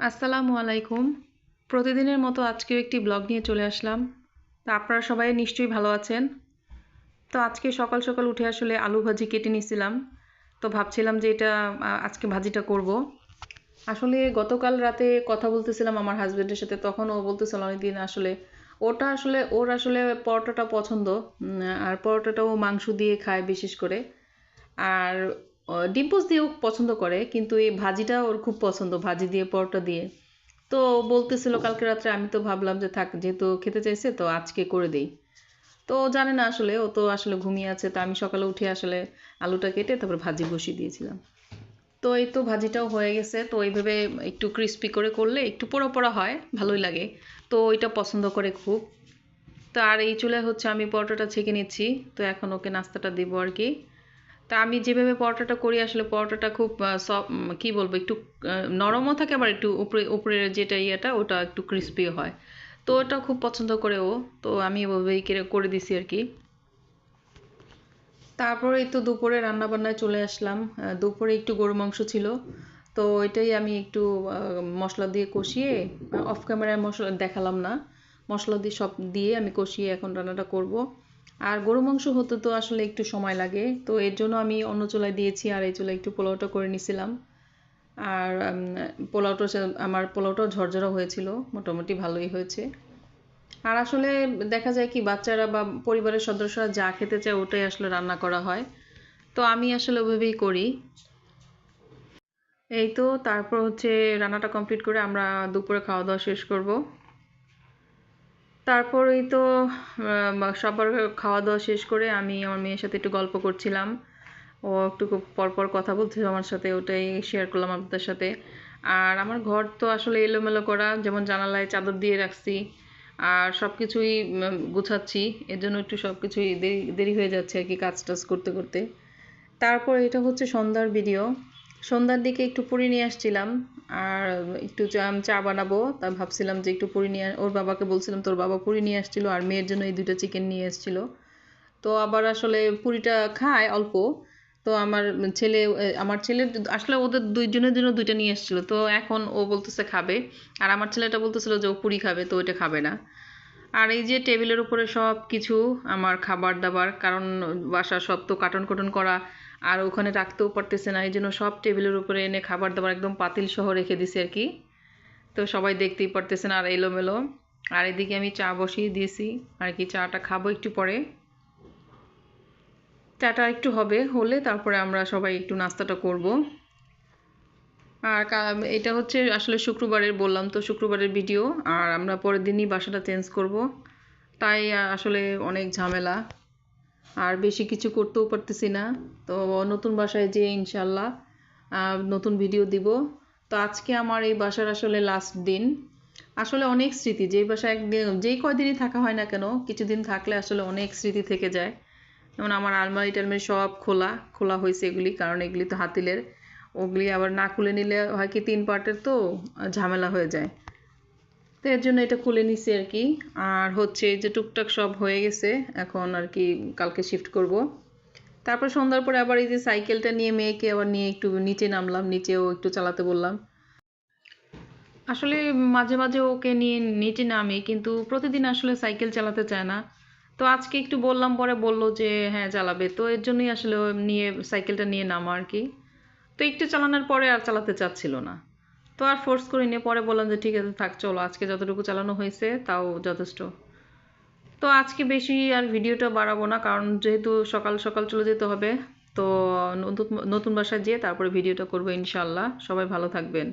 আসসালামু আলাইকুম। প্রতিদিনের মতো আজকেও একটি ব্লগ নিয়ে চলে আসলাম। তা আপনারা সবাই নিশ্চয়ই ভালো আছেন। তো আজকে সকাল সকাল উঠে আসলে আলু ভাজি কেটে নিয়েছিলাম তো ভাবছিলাম যে এটা আজকে ভাজিটা করব। আসলে গতকাল রাতে কথা বলতেছিলাম আমার হাজবেন্ডের সাথে, তখন ও বলতেছিল অনেকদিন আসলে ওটা আসলে, ওর আসলে পরোটাটা পছন্দ। আর পরোটাটাও মাংস দিয়ে খায় বিশেষ করে। আর আহ, ডিম পোস্ট দিয়েও পছন্দ করে কিন্তু এই ভাজিটা ওর খুব পছন্দ ভাজি দিয়ে পরোটা দিয়ে। তো বলতেছিল কালকে রাত্রে আমি তো ভাবলাম যে থাক যেহেতু খেতে চাইছে তো আজকে করে দেই। তো জানে না আসলে ও তো আসলে ঘুমিয়ে আছে তো আমি সকালে উঠে আসলে আলুটা কেটে তারপর ভাজি বসিয়ে দিয়েছিলাম। তো এই তো ভাজিটাও হয়ে গেছে তো এইভাবে একটু ক্রিস্পি করে করলে একটু পোড়া পোড়া হয় ভালোই লাগে। তো ওইটা পছন্দ করে খুব। তো আর এই চুলে হচ্ছে আমি পরোটাটা ছেঁকে নিচ্ছি তো এখন ওকে নাস্তাটা দিব আর কি। তা আমি যেভাবে পরোটাটা করি, আসলে পরোটাটা খুব সফট কি বলব, একটু নরমও থাকে, আবার একটু উপরে, উপরের যেটা ইয়েটা, ওটা একটু ক্রিস্পিও হয়। তো ওটা খুব পছন্দ করে ও। তো আমি ওভাবেই করে দিছি আর কি। তারপরে তো দুপুরে রান্না বান্নায় চলে আসলাম। দুপুরে একটু গরু মাংস ছিল। তো এটাই আমি একটু মশলা দিয়ে কষিয়ে অফ ক্যামেরায় মশলা, দেখালাম না। মশলা দিয়ে সব দিয়ে আমি কষিয়ে এখন রান্নাটা করব। আর গরু মাংস হতে তো আসলে একটু সময় লাগে। তো এর জন্য আমি অন্য চুলায় দিয়েছি আর এই চুলায় একটু পোলাওটা করে নিছিলাম। আর পোলাওটা আমার পোলাওটাও ঝরঝরা হয়েছিল, মোটামুটি ভালোই হয়েছে। আর আসলে দেখা যায় কি, বাচ্চারা বা পরিবারের সদস্যরা যা খেতে চায় ওটাই আসলে রান্না করা হয়। তো আমি আসলে ওভাবেই করি। এই তো, তারপর হচ্ছে রান্নাটা কমপ্লিট করে আমরা দুপুরে খাওয়া দাওয়া শেষ করব। তারপরেই তো সবার খাওয়া দাওয়া শেষ করে আমি আমার মেয়ের সাথে একটু গল্প করছিলাম। ও একটু পরপর কথা বলছিল আমার সাথে, ওটাই শেয়ার করলাম আপনাদের সাথে। আর আমার ঘর তো আসলে এলোমেলো করা, যেমন জানালায় চাদর দিয়ে রাখছি, আর সব কিছুই গুছাচ্ছি। এর জন্য একটু সব কিছুই দেরি দেরি হয়ে যাচ্ছে আর কি কাজ টাজ করতে করতে। তারপর এটা হচ্ছে সন্ধ্যার ভিডিও সন্ধ্যার দিকে একটু পুরি নিয়ে আসছিলাম, আর একটু চা বানাবো, তা ভাবছিলাম যে একটু পুরি নিয়ে ওর বাবাকে বলছিলাম, তোর বাবা পুরি নিয়ে আসছিল আর মেয়ের জন্য এই দুটো চিকেন নিয়ে এসেছিল। তো আবার আসলে পুরিটা খায় অল্প, তো আমার ছেলে আমার ছেলে আসলে ওদের দুইজনের জন্য দুইটা নিয়ে এসেছিল, তো এখন ও বলতেছে খাবে, আর আমার ছেলেটা বলতেছিল যে ও পুরি খাবে, তো ওইটা খাবে না। আর এই যে টেবিলের উপরে সব কিছু, আমার খাবার দাবার, কারণ বাসা সব তো কাটন কুটন করা, আর ওখানে রাখতেও পারতেছে না, এই জন্য সব টেবিলের উপরে এনে খাবার দাবার একদম পাতিল সহ রেখে দিছে আর কি। তো সবাই দেখতেই পারতেছে না আর এলোমেলো। আর এদিকে আমি চা বসিয়ে দিয়েছি, আর কি চাটা খাব একটু পরে। চাটা একটু হবে, হলে তারপরে আমরা সবাই একটু নাস্তাটা করব। আর এটা হচ্ছে আসলে শুক্রবারের বললাম তো শুক্রবারের ভিডিও আর আমরা পরের দিনই বাসাটা চেঞ্জ করব। তাই আসলে অনেক ঝামেলা। আর বেশি কিছু করতেও পারতেছি না। তো নতুন বাসায় যেয়ে ইনশাল্লাহ নতুন ভিডিও দিব। তো আজকে আমার এই বাসার আসলে লাস্ট দিন। আসলে অনেক স্মৃতি, যেই বাসায় একদিন, যেই কয়দিনই থাকা হয় না কেন, কিছুদিন থাকলে আসলে অনেক স্মৃতি থেকে যায়। যেমন আমার আলমারি টালমারি সব খোলা খোলা হয়েছে এগুলি, কারণ এগুলি তো হাতিলের। ওগুলি আবার না খুলে নিলে হয় কি তিন পার্টের তো ঝামেলা হয়ে যায়। তো এর জন্য এটা খুলে নিছি আর কি। আর হচ্ছে যে টুকটাক সব হয়ে গেছে, এখন আর কি কালকে শিফট করব। তারপর সন্ধ্যার পরে আবার এই যে সাইকেলটা নিয়ে মেয়েকে আবার নিয়ে একটু নিচে নামলাম, নিচেও একটু চালাতে বললাম। আসলে মাঝে মাঝে ওকে নিয়ে নিচে নামি, কিন্তু প্রতিদিন আসলে সাইকেল চালাতে চায় না। তো আজকে একটু বললাম, পরে বলল যে হ্যাঁ চালাবে। তো এর জন্যই আসলে নিয়ে সাইকেলটা নিয়ে নামা আর কি। তো একটু চালানোর পরে আর চালাতে চাচ্ছিল না। তো আর ফোর্স করি নিয়ে পরে বললাম যে, ঠিক আছে, থাক, চলো, আজকে যতটুকু চালানো হয়েছে, তাও যথেষ্ট। তো আজকে বেশি আর ভিডিওটা বাড়াবো না, কারণ যেহেতু সকাল সকাল চলে যেতে হবে, তো নতুন নতুন বাসায় যেয়ে তারপরে ভিডিওটা করব ইনশাল্লাহ সবাই ভালো থাকবেন।